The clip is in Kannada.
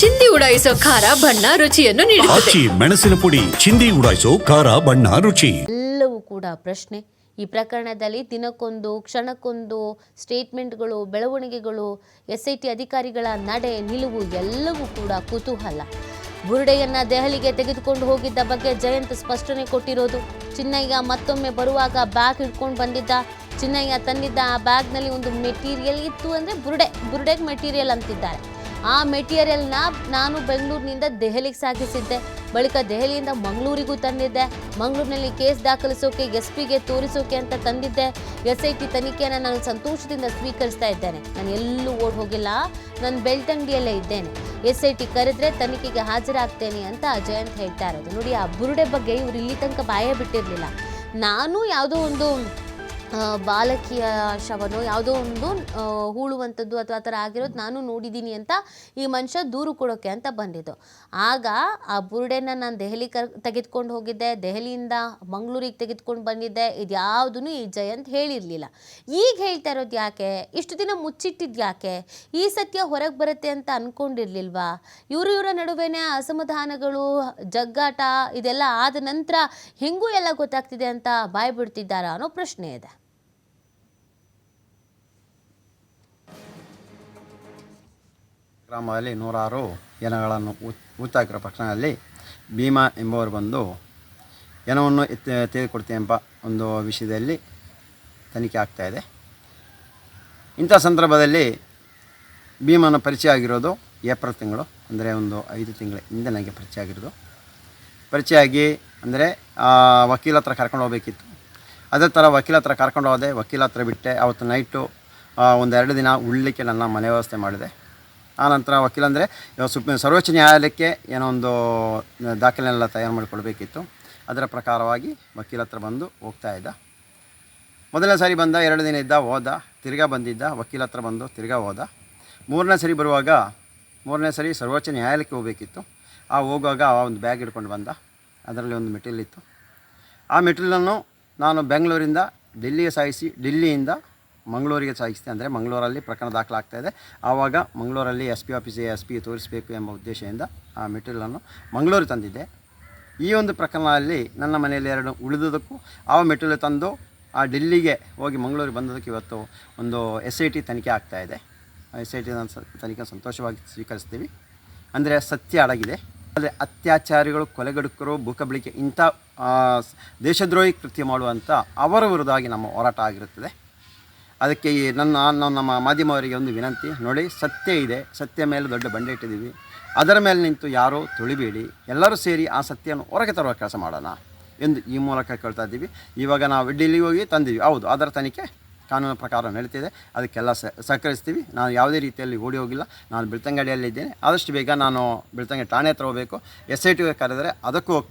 ಚಿಂದಿ ಉಡಾಯಿಸೋ ಖಾರ ಬಣ್ಣ ರುಚಿಯನ್ನು ನೀಡುತ್ತದೆ. ಆಚಿ ಮೆಣಸಿನ ಪುಡಿ ಚಿಂದಿ ಉಡಾಯಿಸೋ ಖಾರ ಬಣ್ಣ ರುಚಿ. ಎಲ್ಲವೂ ಕೂಡ ಪ್ರಶ್ನೆ. ಈ ಪ್ರಕರಣದಲ್ಲಿ ದಿನಕ್ಕೊಂದು ಕ್ಷಣಕ್ಕೊಂದು ಸ್ಟೇಟ್ಮೆಂಟ್ಗಳು ಬೆಳವಣಿಗೆಗಳು ಎಸ್ ಐ ಟಿ ಅಧಿಕಾರಿಗಳ ನಡೆ ನಿಲುವು ಎಲ್ಲವೂ ಕೂಡ ಕುತೂಹಲ. ಬುರುಡೆಯನ್ನ ದೆಹಲಿಗೆ ತೆಗೆದುಕೊಂಡು ಹೋಗಿದ್ದ ಬಗ್ಗೆ ಜಯಂತ್ ಸ್ಪಷ್ಟನೆ ಕೊಟ್ಟಿರೋದು. ಚಿನ್ನಯ್ಯ ಮತ್ತೊಮ್ಮೆ ಬರುವಾಗ ಬ್ಯಾಗ್ ಹಿಡ್ಕೊಂಡು ಬಂದಿದ್ದ. ಚಿನ್ನಯ್ಯ ತಂದಿದ್ದ ಆ ಬ್ಯಾಗ್ನಲ್ಲಿ ಒಂದು ಮೆಟೀರಿಯಲ್ ಇತ್ತು ಅಂದರೆ ಬುರುಡೆ ಬುರುಡೆಗೆ ಮೆಟೀರಿಯಲ್ ಅಂತಿದ್ದಾರೆ. ಆ ಮೆಟೀರಿಯಲ್ನ ನಾನು ಬೆಂಗಳೂರಿನಿಂದ ದೆಹಲಿಗೆ ಸಾಗಿಸಿದ್ದೆ. ಬಳಿಕ ದೆಹಲಿಯಿಂದ ಮಂಗಳೂರಿಗೂ ತಂದಿದ್ದೆ. ಮಂಗಳೂರಿನಲ್ಲಿ ಕೇಸ್ ದಾಖಲಿಸೋಕೆ ಎಸ್ ಪಿಗೆ ತೋರಿಸೋಕೆ ಅಂತ ತಂದಿದ್ದೆ. ಎಸ್ ಐ ಟಿ ತನಿಖೆಯನ್ನು ನಾನು ಸಂತೋಷದಿಂದ ಸ್ವೀಕರಿಸ್ತಾ ಇದ್ದೇನೆ. ನಾನು ಎಲ್ಲೂ ಓಡ್ ಹೋಗಿಲ್ಲ. ನಾನು ಬೆಳ್ತಂಗಡಿಯಲ್ಲೇ ಇದ್ದೇನೆ. ಎಸ್ ಐ ಟಿ ಕರೆದ್ರೆ ತನಿಖೆಗೆ ಹಾಜರಾಗ್ತೇನೆ ಅಂತ ಜಯಂತ್ ಹೇಳ್ತಾ ಇರೋದು. ನೋಡಿ, ಆ ಬುರುಡೆ ಬಗ್ಗೆ ಇವರು ಇಲ್ಲಿ ತನಕ ಬಾಯ ಬಿಟ್ಟಿರಲಿಲ್ಲ. ನಾನು ಯಾವುದೋ ಒಂದು ಬಾಲಕಿಯ ಶವನೋ, ಯಾವುದೋ ಒಂದು ಹೂಳುವಂಥದ್ದು ಅಥವಾ ಆ ಥರ ಆಗಿರೋದು ನಾನು ನೋಡಿದ್ದೀನಿ ಅಂತ ಈ ಮನುಷ್ಯ ದೂರು ಕೊಡೋಕೆ ಅಂತ ಬಂದಿದ್ದು. ಆಗ ಆ ಬುರುಡೆನ ನಾನು ದೆಹಲಿ ಕರ್, ತೆಗೆದುಕೊಂಡು ಹೋಗಿದ್ದೆ, ದೆಹಲಿಯಿಂದ ಮಂಗಳೂರಿಗೆ ತೆಗೆದುಕೊಂಡು ಬಂದಿದ್ದೆ ಇದು ಯಾವುದೂ ಈ ಜಯಂತ್ ಹೇಳಿರಲಿಲ್ಲ. ಈಗ ಹೇಳ್ತಾ ಇರೋದು ಯಾಕೆ? ಇಷ್ಟು ದಿನ ಮುಚ್ಚಿಟ್ಟಿದ್ದು ಯಾಕೆ? ಈ ಸತ್ಯ ಹೊರಗೆ ಬರುತ್ತೆ ಅಂತ ಅಂದ್ಕೊಂಡಿರಲಿಲ್ವಾ ಇವರು ಇವರ ನಡುವೆನೇ ಅಸಮಾಧಾನಗಳು, ಜಗ್ಗಾಟ, ಇದೆಲ್ಲ ಆದ ನಂತರ ಹೆಂಗೂ ಎಲ್ಲ ಗೊತ್ತಾಗ್ತಿದೆ ಅಂತ ಬಾಯ್ಬಿಡ್ತಿದ್ದಾರಾ ಅನ್ನೋ ಪ್ರಶ್ನೆ ಇದೆ. ಗ್ರಾಮದಲ್ಲಿ ನೂರಾರು ಜನಗಳನ್ನು ಊತಾಕಿರೋ ಪಕ್ಷದಲ್ಲಿ ಭೀಮಾ ಎಂಬುವರು ಬಂದು ಏನವನ್ನು ಎತ್ತಿ ತೆಗೆದುಕೊಡ್ತೀನಿ ಎಂಬ ಒಂದು ವಿಷಯದಲ್ಲಿ ತನಿಖೆ ಆಗ್ತಾಯಿದೆ ಇಂಥ ಸಂದರ್ಭದಲ್ಲಿ ಭೀಮನ ಪರಿಚಯ ಆಗಿರೋದು ಏಪ್ರಿಲ್ ತಿಂಗಳು, ಅಂದರೆ ಒಂದು ಐದು ತಿಂಗಳ ಹಿಂದೆ ನನಗೆ ಪರಿಚಯ ಆಗಿರೋದು. ಪರಿಚಯ ಆಗಿ, ಅಂದರೆ ವಕೀಲ ಹತ್ರ ಕರ್ಕೊಂಡು ಹೋಗ್ಬೇಕಿತ್ತು. ಅದೇ ಥರ ವಕೀಲ ಹತ್ರ ಕರ್ಕೊಂಡು ಹೋದೆ, ವಕೀಲ ಹತ್ರ ಬಿಟ್ಟೆ, ಅವತ್ತು ನೈಟು ಒಂದೆರಡು ದಿನ ಉಳ್ಳಿಕ್ಕೆ ನನ್ನ ಮನೆ ವ್ಯವಸ್ಥೆ ಮಾಡಿದೆ. ಆನಂತರ ವಕೀಲ ಅಂದರೆ ಸುಪ್ ಸರ್ವೋಚ್ಚ ನ್ಯಾಯಾಲಯಕ್ಕೆ ಏನೋ ಒಂದು ದಾಖಲೆನೆಲ್ಲ ತಯಾರು ಮಾಡಿಕೊಡ್ಬೇಕಿತ್ತು ಅದರ ಪ್ರಕಾರವಾಗಿ ವಕೀಲ ಹತ್ರ ಬಂದು ಹೋಗ್ತಾ ಇದ್ದ. ಮೊದಲನೇ ಸಾರಿ ಬಂದ, ಎರಡು ದಿನ ಇದ್ದ, ಹೋದ, ತಿರ್ಗಾ ಬಂದಿದ್ದ, ವಕೀಲ ಹತ್ರ ಬಂದು ತಿರ್ಗಾ ಹೋದ. ಮೂರನೇ ಸರಿ ಬರುವಾಗ, ಮೂರನೇ ಸರಿ ಸರ್ವೋಚ್ಚ ನ್ಯಾಯಾಲಯಕ್ಕೆ ಹೋಗಬೇಕಿತ್ತು. ಆ ಹೋಗುವಾಗ ಆ ಒಂದು ಬ್ಯಾಗ್ ಹಿಡ್ಕೊಂಡು ಬಂದ. ಅದರಲ್ಲಿ ಒಂದು ಮೆಟೀರಿಯಲ್ ಇತ್ತು ಆ ಮೆಟೀರಿಯಲನ್ನು ನಾನು ಬೆಂಗಳೂರಿಂದ ಡೆಲ್ಲಿಗೆ ಸಾಯಿಸಿ ಡೆಲ್ಲಿಯಿಂದ ಮಂಗಳೂರಿಗೆ ಸಾಗಿಸಿದೆ ಅಂದರೆ ಮಂಗಳೂರಲ್ಲಿ ಪ್ರಕರಣ ದಾಖಲಾಗ್ತಾಯಿದೆ ಆವಾಗ ಮಂಗಳೂರಲ್ಲಿ ಎಸ್ ಪಿ ಆಫೀಸಿಗೆ ಎಸ್ ಪಿ ತೋರಿಸಬೇಕು ಎಂಬ ಉದ್ದೇಶದಿಂದ ಆ ಮೆಟೀರಿಯಲನ್ನು ಮಂಗಳೂರಿಗೆ ತಂದಿದ್ದೆ. ಈ ಒಂದು ಪ್ರಕರಣದಲ್ಲಿ ನನ್ನ ಮನೆಯಲ್ಲಿ ಎರಡು ಉಳಿದುದಕ್ಕೂ ಆ ಮೆಟೀರಿಯಲ್ ತಂದು ಆ ಡೆಲ್ಲಿಗೆ ಹೋಗಿ ಮಂಗಳೂರಿಗೆ ಬಂದದಕ್ಕೆ ಇವತ್ತು ಒಂದು ಎಸ್ ಐ ಟಿ ತನಿಖೆ ಆಗ್ತಾಯಿದೆ ಎಸ್ ಐ ಟಿ ತನಿಖೆ ಸಂತೋಷವಾಗಿ ಸ್ವೀಕರಿಸ್ತೀವಿ. ಅಂದರೆ ಸತ್ಯ ಅಡಗಿದೆ. ಆದರೆ ಅತ್ಯಾಚಾರಿಗಳು, ಕೊಲೆಗಡುಕರು, ಭೂಕಬಳಿಕೆ ಇಂಥ ದೇಶದ್ರೋಹಿ ಕೃತ್ಯ ಮಾಡುವಂಥ ಅವರ ವಿರುದ್ಧವಾಗಿ ನಮ್ಮ ಹೋರಾಟ ಆಗಿರುತ್ತದೆ. ಅದಕ್ಕೆ ಈ ನನ್ನ ನಾನು ನಮ್ಮ ಮಾಧ್ಯಮವರಿಗೆ ಒಂದು ವಿನಂತಿ. ನೋಡಿ, ಸತ್ಯ ಇದೆ. ಸತ್ಯ ಮೇಲೆ ದೊಡ್ಡ ಬಂಡೆ ಇಟ್ಟಿದ್ದೀವಿ. ಅದರ ಮೇಲೆ ನಿಂತು ಯಾರೂ ತುಳಿಬೇಡಿ. ಎಲ್ಲರೂ ಸೇರಿ ಆ ಸತ್ಯವನ್ನು ಹೊರಗೆ ತರುವ ಕೆಲಸ ಮಾಡೋಣ ಎಂದು ಈ ಮೂಲಕ ಕೇಳ್ತಾ ಇದ್ದೀವಿ. ಇವಾಗ ನಾವು ಡೆಲ್ಲಿಗೆ ಹೋಗಿ ತಂದೀವಿ ಹೌದು, ಅದರ ತನಿಖೆ ಕಾನೂನು ಪ್ರಕಾರ ನಡೀತಿದೆ. ಅದಕ್ಕೆಲ್ಲ ಸಹಕರಿಸ್ತೀವಿ. ನಾನು ಯಾವುದೇ ರೀತಿಯಲ್ಲಿ ಓಡಿ ಹೋಗಿಲ್ಲ. ನಾನು ಬೆಳ್ತಂಗಡಿಯಲ್ಲಿದ್ದೇನೆ. ಆದಷ್ಟು ಬೇಗ ನಾನು ಬೆಳ್ತಂಗಡಿ ಠಾಣೆ ಹತ್ರ ಹೋಗಬೇಕು. ಎಸ್ ಐ ಟಿಗೆ ಕರೆದರೆ ಅದಕ್ಕೂ ಹೋಗ್ತೀನಿ.